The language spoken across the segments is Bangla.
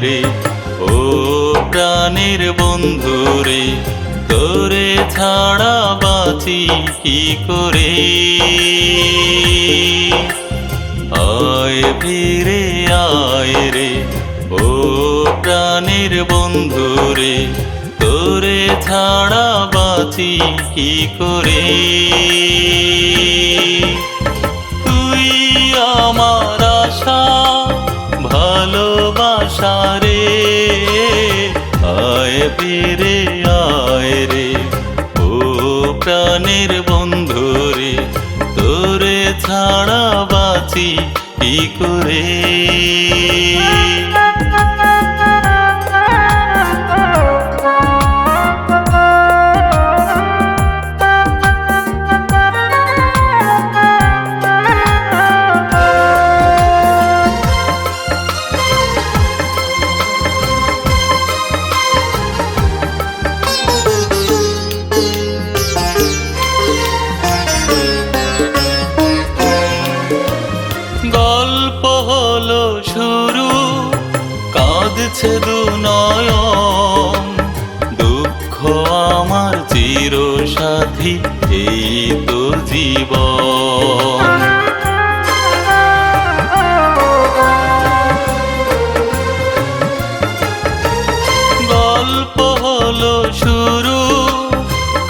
রে, ও প্রাণের বন্ধু রে, তোরে ছাড়া বাঁচি কি করে? আয় ফিরে, আয় রে, ও প্রাণের বন্ধু রে, তোরে ছাড়া বাঁচি কি করে? আয় পিরে আয় রে। ও প্রাণের বন্ধু রে তোরে ছাড়া বাঁচি কি করে? কাঁদছে দু নয়ন দুঃখ আমার চির সাথী এই তো জীবন। গল্প হলো শুরু,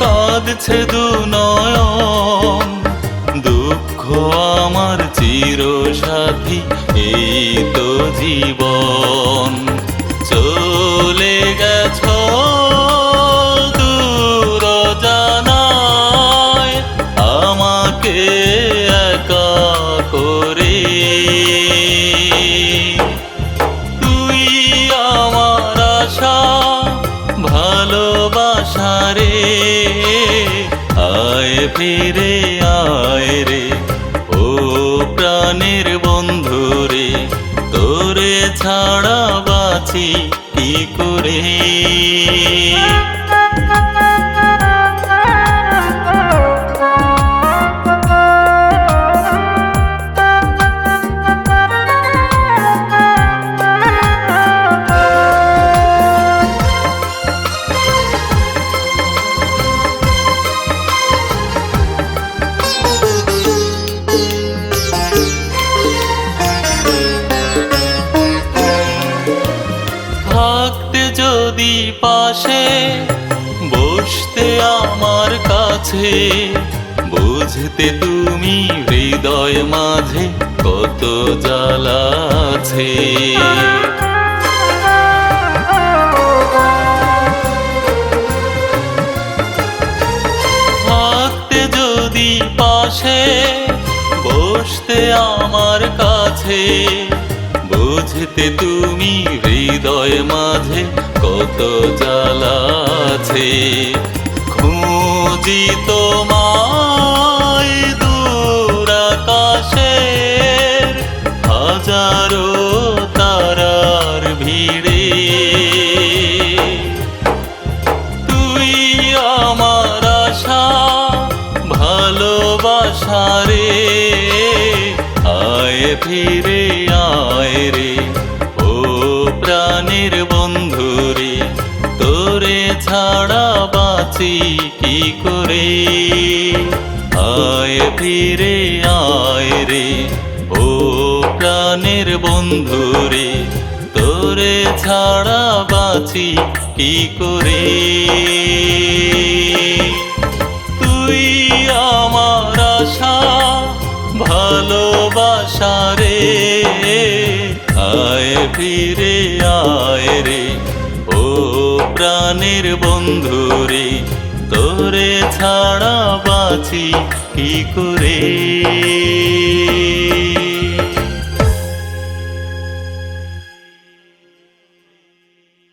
কাঁদছে দু নয়ন দুঃখ আমার চির সাথী এই তো জীবন। চলে গেছ দূর জানায় আমাকে একা করে। তুই আমার আশা, ভালোবাসা রে। আয় ফিরে, আয় রে। ও প্রাণের বন্ধু রে, তোরে ছাড়া বাঁচি কি করে। থাকতে যদি পাশে বসতে আমার কাছে, বুঝতে তুমি হৃদয় মাঝে কত জ্বালা আছে। থাকতে যদি পাশে বসতে আমার কাছে বুঝতে তুমি হৃদয় মাঝে কত জ্বালা আছে। খুঁজি তোমায় দূর আকাশের হাজারো তারার ভিড়ে। তুই আমার আশা, ভালোবাসা রে। ফিরে আয় রে। ও প্রাণের বন্ধু রে, তোরে ছাড়া বাঁচি কি করে? আয়, ফিরে আয় রে। ও প্রাণের বন্ধু রে, তোরে ছাড়া বাঁচি কি করে? ফিরে আয় রে। ও প্রাণের বন্ধু রে তোরে ছাড়া বাঁচি কি করে?